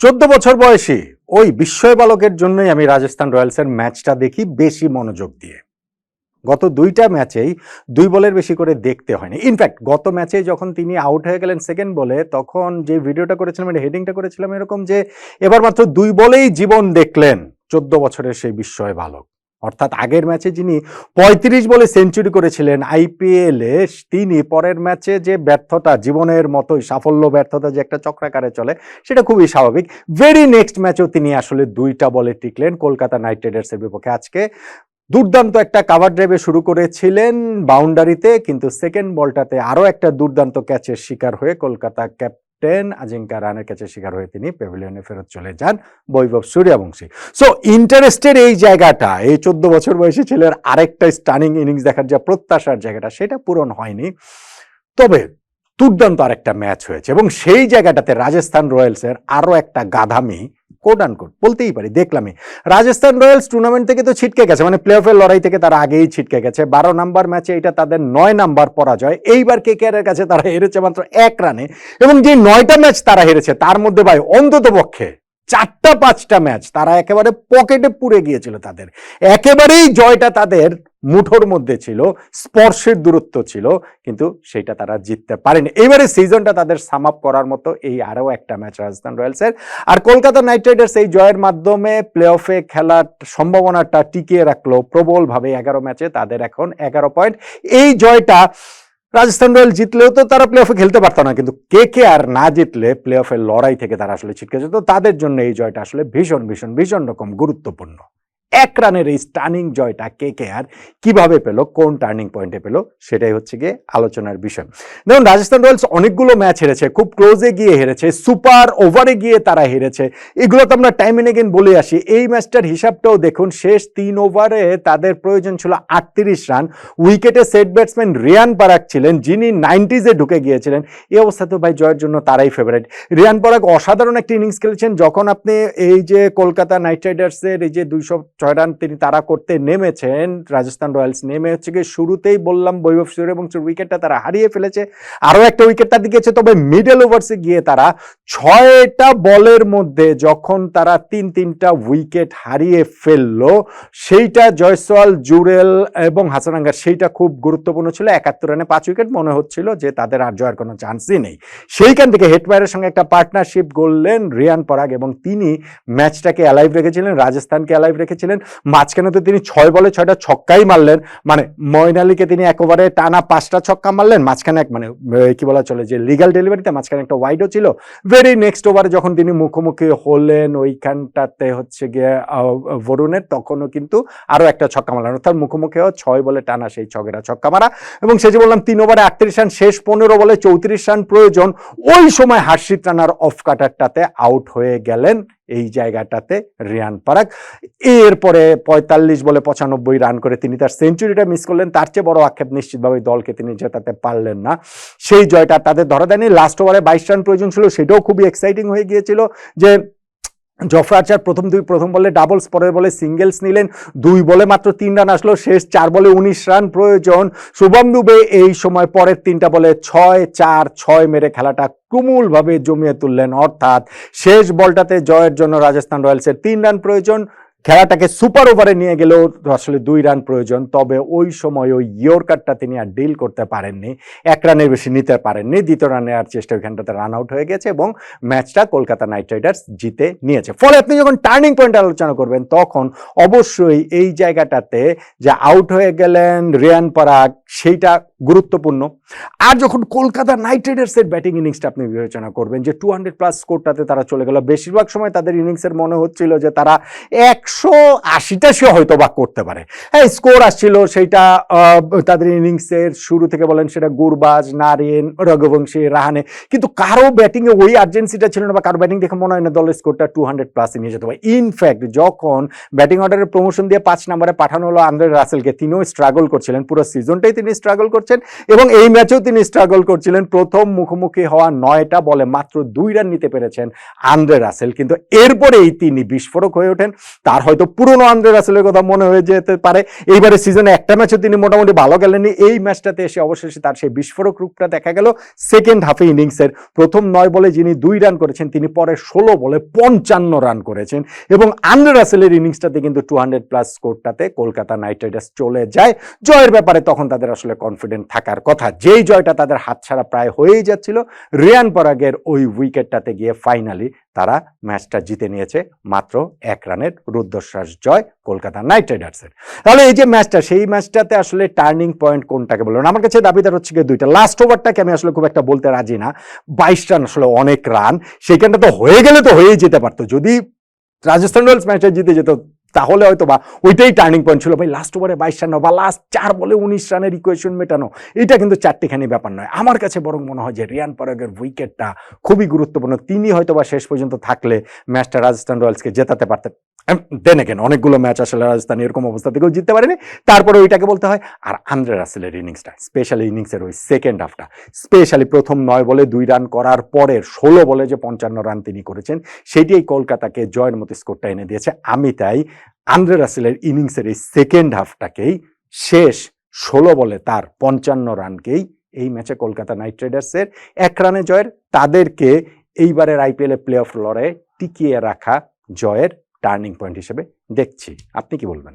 চোদ্দ বছর বয়সী ওই বিস্ময় বালকের জন্যই আমি রাজস্থান রয়্যালসের ম্যাচটা দেখি বেশি মনোযোগ দিয়ে। গত দুইটা ম্যাচেই দুই বলের বেশি করে দেখতে হয়নি। ইনফ্যাক্ট গত ম্যাচে যখন তিনি আউট হয়ে গেলেন সেকেন্ড বলে, তখন যে ভিডিওটা করেছিলাম এটা হেডিংটা করেছিলাম, এরকম যে এবার মাত্র দুই বলেই জীবন দেখলেন চোদ্দ বছরের সেই বিস্ময় বালক অর্থাৎ আগের ম্যাচে যিনি পঁয়ত্রিশ বলে সেঞ্চুরি করেছিলেন আইপিএলে তিনি পরের ম্যাচে যে ব্যর্থতা, জীবনের মতোই সাফল্য ব্যর্থতা যে একটা চক্রাকারে চলে, সেটা খুবই স্বাভাবিক। ভেরি নেক্সট ম্যাচেও তিনি আসলে দুইটা বলে টিকলেন কলকাতা নাইট রাইডার্সের বিপক্ষে। আজকে দুর্দান্ত একটা কাভার ড্রাইভে শুরু করেছিলেন বাউন্ডারিতে কিন্তু সেকেন্ড বলটাতে আরও একটা দুর্দান্ত ক্যাচের শিকার হয়ে কলকাতা ক্যাপ্টেন আজিঙ্কা রানের কাছে শিকার হয়ে তিনি প্যাভিলিয়নে ফেরত চলে যান বৈভব সূর্যবংশী। সো ইন্টারেস্টের এই জায়গাটা, এই চোদ্দ বছর বয়সী ছেলের আরেকটা স্টানিং ইনিংস দেখার যা প্রত্যাশার জায়গাটা, সেটা পূরণ হয়নি। তবে দুর্দান্ত আরেকটা ম্যাচ হয়েছে এবং সেই জায়গাটাতে রাজস্থান রয়্যালসের আরও একটা গাধামি কোট আন কোট বলতেই পারি দেখলামই রাজস্থান রয়্যালস টুর্নামেন্ট থেকে তো ছিটকে গেছে মানে প্লে অফের লড়াই থেকে তারা আগেই ছিটকে গেছে। বারো নাম্বার ম্যাচে এটা তাদের নয় নাম্বার পরাজয়। এইবার কে কেয়ারের কাছে তারা হেরেছে মাত্র এক রানে এবং যে নয়টা ম্যাচ তারা হেরেছে, তার মধ্যে ভাই অন্তত পক্ষে চারটা, পাঁচটা ম্যাচ তারা একেবারে পকেটে পুড়ে গিয়েছিল তাদের। একেবারেই জয়টা তাদের মুঠোর মধ্যে ছিল, স্পর্শের দূরত্ব ছিল, কিন্তু সেটা তারা জিততে পারেনি। এবারে সিজনটা তাদের সাম আপ করার মতো এই আরও একটা ম্যাচ রাজস্থান রয়্যালসের। আর কলকাতা নাইট রাইডার্স এই জয়ের মাধ্যমে প্লে অফে খেলার সম্ভাবনাটা টিকিয়ে রাখল প্রবলভাবে। এগারো ম্যাচে তাদের এখন এগারো পয়েন্ট এই জয়টা রাজস্থান রয়্যাল জিতলেও তো তারা প্লে অফে খেলতে পারতো না, কিন্তু কে কে আর না জিতলে প্লে অফের লড়াই থেকে তারা আসলে ছিটকে যেত, তাদের জন্য এই জয়টা আসলে ভীষণ ভীষণ ভীষণ রকম গুরুত্বপূর্ণ। এক রানের এই স্টার্নিং জয়টা কে কে আর কীভাবে পেল, কোন টার্নিং পয়েন্টে পেল, সেটাই হচ্ছে গিয়ে আলোচনার বিষয়। দেখুন, রাজস্থান রয়্যালস অনেকগুলো ম্যাচ হেরেছে, খুব ক্লোজে গিয়ে হেরেছে সুপার ওভারে গিয়ে তারা হেরেছে। এগুলো তো আমরা টাইম এন এগেন বলে আসি। এই ম্যাচটার হিসাবটাও দেখুন, শেষ তিন ওভারে তাদের প্রয়োজন ছিল আটত্রিশ রান। উইকেটে সেট ব্যাটসম্যান রিয়ান পারাক ছিলেন, যিনি নাইনটিজে ঢুকে গিয়েছিলেন। এই অবস্থাতেও ভাই জয়ের জন্য তারাই ফেভারিট রিয়ান পরাগ অসাধারণ একটা ইনিংস খেলেছেন, যখন আপনি এই যে কলকাতা নাইট রাইডার্সের এই যে দুইশো ছয় রান তিনি তারা করতে নেমেছেন, রাজস্থান রয়্যালস নেমে হচ্ছে গিয়ে শুরুতেই বললাম বৈভব সূর্যবংশীর উইকেটটা তারা হারিয়ে ফেলেছে। আরও একটা উইকেট তার দিকেছে তবে মিডল ওভার্সে গিয়ে তারা ছয়টা বলের মধ্যে যখন তারা তিন তিনটা উইকেট হারিয়ে ফেলল, সেইটা জয়সওয়াল, জুরেল এবং হাসানাঙ্গার সেইটা খুব গুরুত্বপূর্ণ ছিল। একাত্তর রানে পাঁচ উইকেট মনে হচ্ছিল যে তাদের আর জয়ের কোনো চান্সই নেই। সেইখান থেকে হেটমায়ারের সঙ্গে একটা পার্টনারশিপ গড়লেন রিয়ান পরাগ এবং তিনি ম্যাচটাকে অ্যালাইভ রেখেছিলেন, রাজস্থানকে অ্যালাইভ রেখেছিলেন। মাঝখানে তো তিনি ছয় বলে ছয়টা ছক্কাই মারলেন। মানে ময়ন আলীকে তিনি এক ওভারে টানা পাঁচটা ছক্কা মারলেন, মাঝখানে এক মানে কি বলা চলে, যে লিগাল ডেলিভারিতে মাঝখানে একটা ওয়াইডও ছিল। ভেরি নেক্সট ওভারে যখন তিনি মুখোমুখি হলেন, ওইখানটাতে হচ্ছে গিয়ে বরুণের, তখনও কিন্তু আরও একটা ছক্কা মারলেন। অর্থাৎ মুখোমুখি ছয় বলে টানা সেই ছগেরা ছক্কা মারা। এবং সে যে বললাম, তিন ওভারে আটত্রিশ রান শেষ পনেরো বলে চৌত্রিশ রান প্রয়োজন। ওই সময় হার্ষিত রানার অফ কাটারটাতে আউট হয়ে গেলেন এই জায়গাটাতে রিয়ান পারাক। এরপরে পঁয়তাল্লিশ বলে পঁচানব্বই রান করে তিনি তার সেঞ্চুরিটা মিস করলেন। তার চেয়ে বড় আক্ষেপ নিশ্চিতভাবে দলকে তিনি জেতাতে পারলেন না। সেই জয়টা তাদের ধরা দেয়নি। লাস্ট ওভারে বাইশ রান প্রয়োজন ছিল, সেটাও খুবই এক্সাইটিং হয়ে গিয়েছিল যে জফরা আচার প্রথম দুই, প্রথম বলে ডাবলস পরের বলে সিঙ্গেলস নিলেন। দুই বলে মাত্র তিন রান আসলো, শেষ চার বলে উনিশ রান প্রয়োজন। শুভম দুবে এই সময় পরের তিনটা বলে ছয়, চার, ছয় মেরে খেলাটা তুমুলভাবে জমিয়ে তুললেন। অর্থাৎ শেষ বলটাতে জয়ের জন্য রাজস্থান রয়্যালসের তিন রান প্রয়োজন। খেলাটাকে সুপার ওভারে নিয়ে গেলেও আসলে দুই রান প্রয়োজন, তবে ওই সময় ওই ইয়র্কারটা তিনি আর ডিল করতে পারেননি। এক রানের বেশি নিতে পারেননি, দ্বিতীয় রানে আর চেষ্টা ওইখানটাতে রান আউট হয়ে গেছে এবং ম্যাচটা কলকাতা নাইট রাইডার্স জিতে নিয়েছে। ফলে আপনি যখন টার্নিং পয়েন্ট আলোচনা করবেন, তখন অবশ্যই এই জায়গাটাতে যে আউট হয়ে গেলেন রিয়ান পরাগ, সেইটা গুরুত্বপূর্ণ। আর যখন কলকাতা নাইট রাইডার্সের ব্যাটিং ইনিংসটা আপনি বিবেচনা করবেন, যে টু হান্ড্রেড প্লাস স্কোরটাতে তারা চলে গেল, বেশিরভাগ সময় তাদের ইনিংসের মনে হচ্ছিল যে তারা একশো আশিটা সে হয়তো বা করতে পারে। হ্যাঁ স্কোর আসছিল সেইটা তাদের ইনিংসের শুরু থেকে বলেন সেটা গুরবাজ, নারিন, রঘুবংশী, রাহানে। কিন্তু কারও ব্যাটিংয়ে ওই আর্জেন্সিটা ছিল না বা কারও ব্যাটিং দেখে মনে হয় না দলের স্কোরটা টু হান্ড্রেড প্লাসে নিয়ে যেতে পারে। ইনফ্যাক্ট যখন ব্যাটিং অর্ডারের প্রমোশন দিয়ে পাঁচ নম্বরে পাঠানো হলো আন্দ্রে রাসেলকে, তিনিও স্ট্রাগল করছিলেন। পুরো সিজনটাই তিনি স্ট্রাগল করছেন এবং এই ম্যাচেও তিনি স্ট্রাগল করছিলেন। প্রথম মুখোমুখি হওয়া নয়টা বলে মাত্র দুই রান নিতে পেরেছেন আন্দ্রে রাসেল। কিন্তু এরপরেই তিনি বিস্ফোরক হয়ে ওঠেন। তার হয়তো পুরনো আন্দ্রে রাসেলের কথা মনে হয়ে যেতে পারে। এইবারে সিজনে একটা ম্যাচও তিনি মোটামুটি ভালো গেলেননি এই ম্যাচটাতে এসে অবশেষে তার সেই বিস্ফোরক রূপটা দেখা গেল সেকেন্ড হাফে ইনিংসের প্রথম নয় বলে যিনি দুই রান করেছেন, তিনি পরে ষোলো বলে পঞ্চান্ন রান করেছেন। এবং আন্দ্রে রাসেলের ইনিংসটাতে কিন্তু টু হান্ড্রেড প্লাস স্কোরটাতে কলকাতা নাইট রাইডার্স চলে যায়। জয়ের ব্যাপারে তখন তাদের আসলে কনফিডেন্ট থাকার কথা। যেই জয়টা তাদের হাতছাড়া প্রায় হয়েই যাচ্ছিল, রিয়ান পরাগের ওই উইকেটটাতে গিয়ে ফাইনালি তারা ম্যাচটা জিতে নিয়েছে মাত্র এক রানের রুদ্ধশ্বাস জয় কলকাতা নাইট রাইডার্সের। তাহলে এই যে ম্যাচটা, সেই ম্যাচটাতে আসলে টার্নিং পয়েন্ট কোনটাকে বলবেন? আমার কাছে দাবিদার হচ্ছে গিয়ে দুইটা। লাস্ট ওভারটাকে আমি আসলে খুব একটা বলতে রাজি না। বাইশ রান আসলে অনেক রান। সেইখানটা তো হয়ে গেলে তো হয়েই যেতে পারতো। যদি রাজস্থান রয়্যালস ম্যাচটা জিতে যেত তাহলে হয়তো বা ওইটাই টার্নিং পয়েন্ট ছিল। ভাই লাস্ট ওভারে বাইশ রান, বা লাস্ট চার বলে উনিশ রানের ইকুয়েশন মেটানো, এটা কিন্তু চারটিখানি ব্যাপার নয়। আমার কাছে বরং মনে হয় যে রিয়ান পরগের উইকেটটা খুবই গুরুত্বপূর্ণ। তিনি হয়তো বা শেষ পর্যন্ত থাকলে ম্যাচটা রাজস্থান রয়্যালসকে জেতাতে পারতেন। দেন এগেন অনেকগুলো ম্যাচ আসলে রাজস্থান এরকম অবস্থা থেকেও জিততে পারেনি। তারপরে ওইটাকে বলতে হয় আর আন্দ্রে রাসেলের ইনিংসটা স্পেশালি ইনিংসের ওই সেকেন্ড হাফটা স্পেশালি প্রথম নয় বলে দুই রান করার পরের ষোলো বলে যে পঞ্চান্ন রান তিনি করেছেন সেটি এই কলকাতাকে জয়ের মতো স্কোরটা এনে দিয়েছে। আমি তাই আন্দ্রে রাসেলের ইনিংসের এই সেকেন্ড হাফটাকেই শেষ ষোলো বলে তার পঞ্চান্ন রানকেই এই ম্যাচে কলকাতা নাইট রাইডার্সের এক রানে জয়ের। তাদেরকে এইবারের আইপিএলে প্লে অফ লড়াইয়ে টিকিয়ে রাখা জয়ের টার্নিং পয়েন্ট হিসেবে দেখছি। আপনি কি বলবেন?